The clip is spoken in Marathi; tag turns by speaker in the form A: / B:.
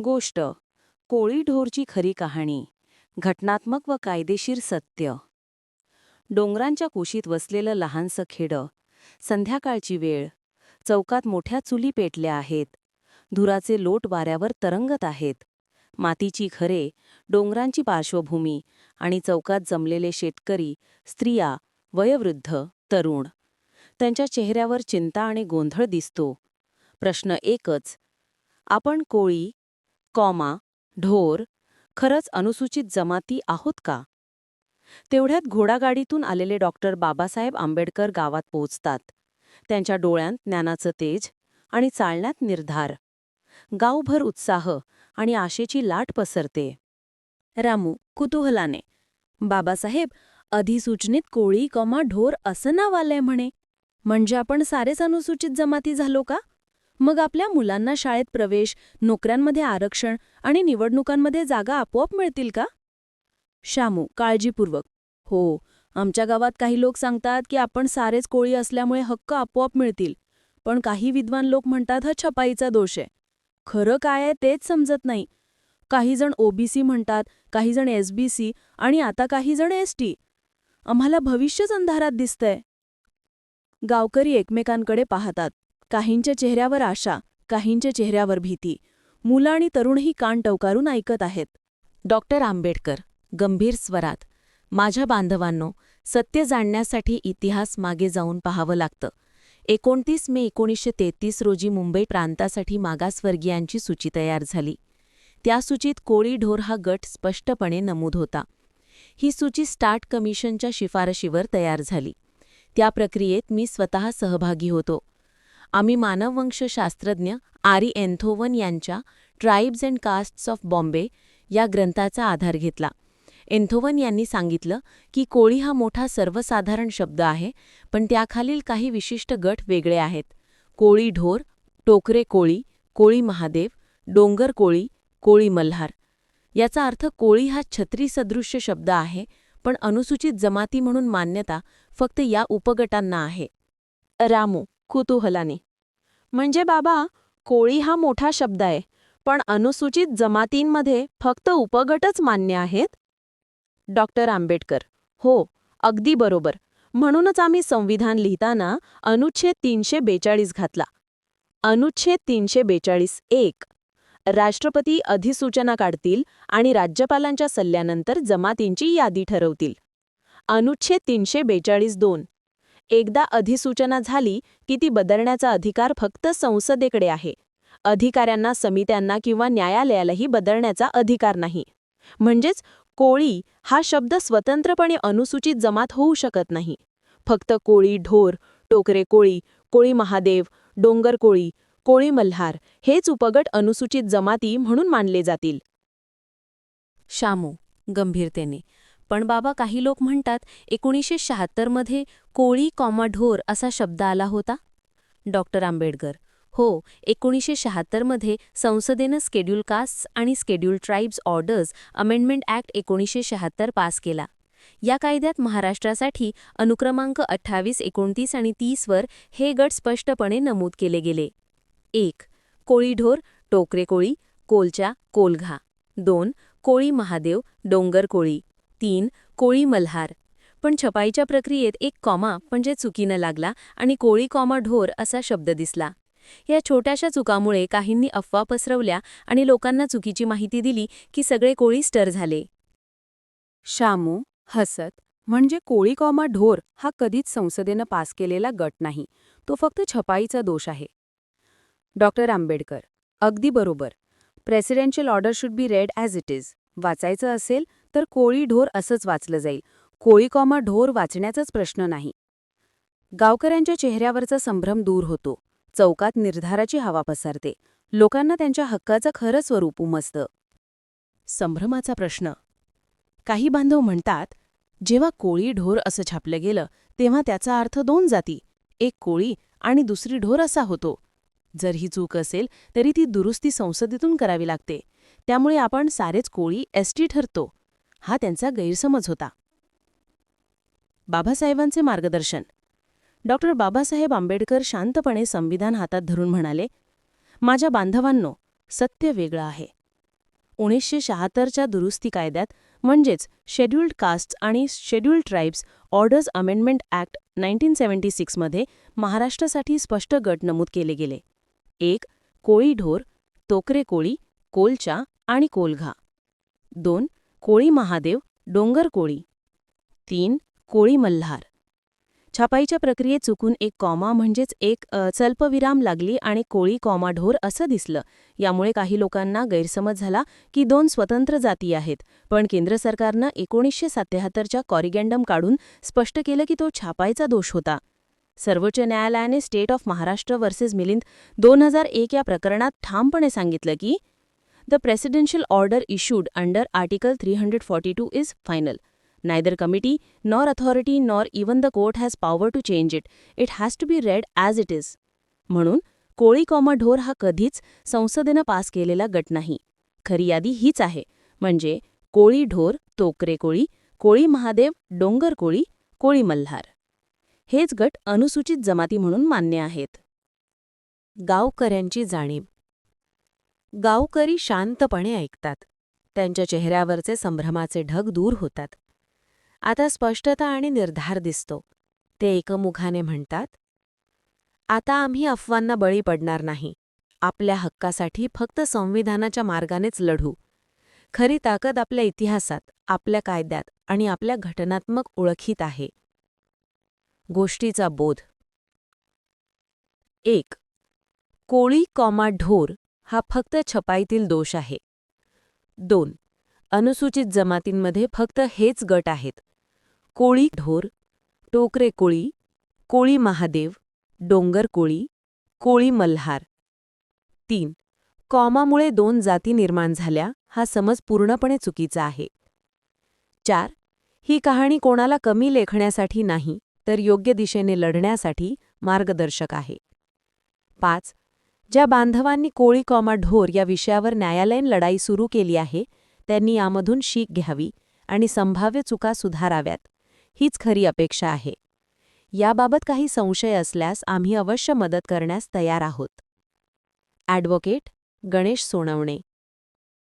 A: गोष्ट कोळी ढोरची खरी कहाणी घटनात्मक व कायदेशीर सत्य. डोंगरांच्या कुशीत वसलेलं लहानसं खेडं संध्याकाळची वेळ चौकात मोठ्या चुली पेटल्या आहेत धुराचे लोट वाऱ्यावर तरंगत आहेत मातीची घरे डोंगरांची पार्श्वभूमी आणि चौकात जमलेले शेतकरी स्त्रिया वयवृद्ध तरुण. त्यांच्या चेहऱ्यावर चिंता आणि गोंधळ दिसतो. प्रश्न एकच आपण कोळी कॉमा ढोर खरंच अनुसूचित जमाती आहोत का? तेवढ्यात घोडागाडीतून आलेले डॉक्टर बाबासाहेब आंबेडकर गावात पोहोचतात. त्यांच्या डोळ्यांत ज्ञानाचं तेज आणि चालण्यात निर्धार. गावभर उत्साह आणि आशेची लाट पसरते. रामू कुतूहलाने बाबासाहेब अधिसूचनेत कोळी कॉमा ढोर असं नाव आलंय म्हणे. म्हणजे आपण सारेच अनुसूचित जमाती झालो का? मग आपल्या मुलांना शाळेत प्रवेश नोकऱ्यांमध्ये आरक्षण आणि निवडणुकांमध्ये जागा आपोआप मिळतील का? शामू काळजीपूर्वक. हो आमच्या गावात काही लोक सांगतात की आपण सारेच कोळी असल्यामुळे हक्क आपोआप मिळतील पण काही विद्वान लोक म्हणतात हा छपाईचा दोष आहे. खरं काय आहे तेच समजत नाही. काहीजण ओबीसी म्हणतात काहीजण एसबीसी आणि आता काही जण एसटी आम्हाला भविष्यच अंधारात दिसतंय. गावकरी एकमेकांकडे पाहतात. काहींच्या चेहऱ्यावर आशा काहींच्या चेहऱ्यावर भीती. मुलं आणि तरुणही कान टवकारून ऐकत आहेत. डॉक्टर आंबेडकर गंभीर स्वरात. माझ्या बांधवांनो सत्य जाणण्यासाठी इतिहास मागे जाऊन पाहावं लागतं. एकोणतीस मे एकोणीसशे तेहतीस रोजी मुंबई प्रांतासाठी मागासवर्गीयांची सूची तयार झाली. त्या सूचीत कोळी ढोर हा गट स्पष्टपणे नमूद होता. ही सूची स्टार्ट कमिशनच्या शिफारशीवर तयार झाली. त्या प्रक्रियेत मी स्वतः सहभागी होतो. आम्ही मानववंशशास्त्रज्ञ आरी एन्थोवन यांच्या tribes and castes of Bombay या ग्रंथाचा आधार घेतला. एन्थोवन यांनी सांगितलं की कोळी हा मोठा सर्वसाधारण शब्द आहे पण त्याखालील काही विशिष्ट गट वेगळे आहेत. कोळी ढोर टोकरे कोळी कोळी महादेव डोंगर कोळी कोळी मल्हार. याचा अर्थ कोळी हा छत्रीसदृश्य शब्द आहे पण अनुसूचित जमाती म्हणून मान्यता फक्त या उपगटांना आहे. रामू कुतूहलाने. म्हणजे बाबा कोळी हा मोठा शब्द आहे पण अनुसूचित जमातींमध्ये फक्त उपगटच मान्य आहेत? डॉक्टर आंबेडकर हो अगदी बरोबर. म्हणूनच आम्ही संविधान लिहिताना अनुच्छेद तीनशे बेचाळीस घातला. अनुच्छेद तीनशे बेचाळीस एक. राष्ट्रपती अधिसूचना काढतील आणि राज्यपालांच्या सल्ल्यानंतर जमातींची यादी ठरवतील. अनुच्छेद तीनशे बेचाळीस दोन. एकदा अधिसूचना झाली की ती बदलण्याचा अधिकार फक्त संसदेकडे आहे. अधिकाऱ्यांना समित्यांना किंवा न्यायालयालाही बदलण्याचा अधिकार नाही. म्हणजेच कोळी हा शब्द स्वतंत्रपणे अनुसूचित जमात होऊ शकत नाही. फक्त कोळी ढोर टोकरे कोळी कोळी महादेव डोंगर कोळी कोळी मल्हार हेच उपगट अनुसूचित जमाती म्हणून मानले जातील. शामू गंभीरतेने पण बाबा काही लोक म्हणतात एकोणीसशे शहात्तरमध्ये कोळी कॉमा ढोर असा शब्द आला होता. डॉक्टर आंबेडकर हो एकोणीसशे शहात्तरमध्ये संसदेनं स्केड्यूल कास्ट्स आणि schedule tribes orders amendment act एकोणीसशे शहात्तर पास केला. या कायद्यात महाराष्ट्रासाठी अनुक्रमांक अठ्ठावीस एकोणतीस आणि तीसवर हे गट स्पष्टपणे नमूद केले गेले. एक कोळीढोर टोकरे कोळी कोलच्या कोलघा. दोन कोळी महादेव डोंगर कोळी. तीन कोळी मल्हार. पण छपाईच्या प्रक्रियेत एक कॉमा म्हणजे चुकीनं लागला आणि कोळी कॉमा ढोर असा शब्द दिसला. या छोट्याशा चुकामुळे काहींनी अफवा पसरवल्या आणि लोकांना चुकीची माहिती दिली की सगळे कोळी स्टर झाले. शामू हसत म्हणजे कोळी कॉमा ढोर हा कधीच संसदेनं पास केलेला गट नाही. तो फक्त छपाईचा दोष आहे. डॉक्टर आंबेडकर अगदी बरोबर. Presidential order should be read as it is. वाचायचं असेल तर कोळी ढोर असंच वाचलं जाईल. कोळी कॉमा ढोर वाचण्याचाच प्रश्न नाही. गावकऱ्यांच्या चेहऱ्यावरचा संभ्रम दूर होतो. चौकात निर्धाराची हवा पसरते. लोकांना त्यांच्या हक्काचं खरं स्वरूप उमसतं संभ्रमाचा प्रश्न. काही बांधव म्हणतात जेव्हा कोळी ढोर असं छापलं गेलं तेव्हा त्याचा अर्थ दोन जाती एक कोळी आणि दुसरी ढोर असा होतो. जर ही चूक असेल तरी ती दुरुस्ती संसदेतून करावी लागते. त्यामुळे आपण सारेच कोळी एसटी ठरतो. हा त्यांचा गैरसमज होता. बाबासाहेबांचे मार्गदर्शन. डॉक्टर बाबासाहेब आंबेडकर शांतपणे संविधान हातात धरून म्हणाले माझ्या बांधवांनो सत्य वेगळं आहे. उणीसशे शहात्तरच्या दुरुस्ती कायद्यात म्हणजेच शेड्युल्ड कास्ट्स आणि scheduled tribes orders amendment act nineteen seventy सिक्समध्ये महाराष्ट्रासाठी स्पष्ट गट नमूद केले गेले. एक कोळी ढोर तोकरे कोळी कोलचा आणि कोलघा. दोन कोळी महादेव डोंगर कोळी. तीन कोळी मल्हार. छापाईच्या प्रक्रियेत चुकून एक कॉमा म्हणजेच एक अ, लागली आणि कोळी कॉमा ढोर असं दिसलं. यामुळे काही लोकांना गैरसमज झाला की दोन स्वतंत्र जाती आहेत पण केंद्र सरकारनं एकोणीसशे सत्याहत्तरच्या कॉरिगँडम काढून स्पष्ट केलं की तो छापाईचा दोष होता. सर्वोच्च न्यायालयाने state of Maharashtra versus Milind दोन हजार एक या प्रकरणात ठामपणे सांगितलं की the presidential order issued under article three hundred final. Two is final Neither committee nor authority nor even the court has power to change it. It has to be read as it is. म्हणून कोळी कॉमा ढोर हा कधीच संसदेनं पास केलेला गट नाही खरी यादी हीच आहे म्हणजे कोळी ढोर तोकरे कोळी कोळी महादेव डोंगर कोळी कोळी मल्हार हेच गट अनुसूचित जमाती म्हणून मान्य आहेत गावकऱ्यांची जाणीव गावकरी शांतपणे ऐकतात. त्यांच्या चेहऱ्यावरचे संभ्रमाचे ढग दूर होतात. आता स्पष्टता आणि निर्धार दिसतो. ते एकमुखाने म्हणतात आता आम्ही अफवांना बळी पडणार नाही. आपल्या हक्कासाठी फक्त संविधानाच्या मार्गानेच लढू. खरी ताकद आपल्या इतिहासात आपल्या कायद्यात आणि आपल्या घटनात्मक ओळखीत आहे. गोष्टीचा बोध. एक. कोळी कॉमा ढोर हा फक्त छपाईतील दोष आहे. दोन. अनुसूचित जमातींमध्ये फक्त हेच गट आहेत. कोळी ढोर टोकरे कोळी कोळी महादेव डोंगर कोळी कोळी मल्हार. तीन. कॉमामुळे दोन जाती निर्माण झाल्या हा समज पूर्णपणे चुकीचा आहे. चार. ही कहाणी कोणाला कमी लेखण्यासाठी नाही तर योग्य दिशेने लढण्यासाठी मार्गदर्शक आहे. पाच. ज्या बांधवांनी कोळी कॉमा ढोर या विषयावर न्यायालयीन लढाई सुरू केली आहे त्यांनी यामधून शीख घ्यावी आणि संभाव्य चुका सुधाराव्यात हीच खरी अपेक्षा आहे. याबाबत काही संशय असल्यास आम्ही अवश्य मदत करण्यास तयार आहोत. ॲडव्होकेट गणेश सोनवणे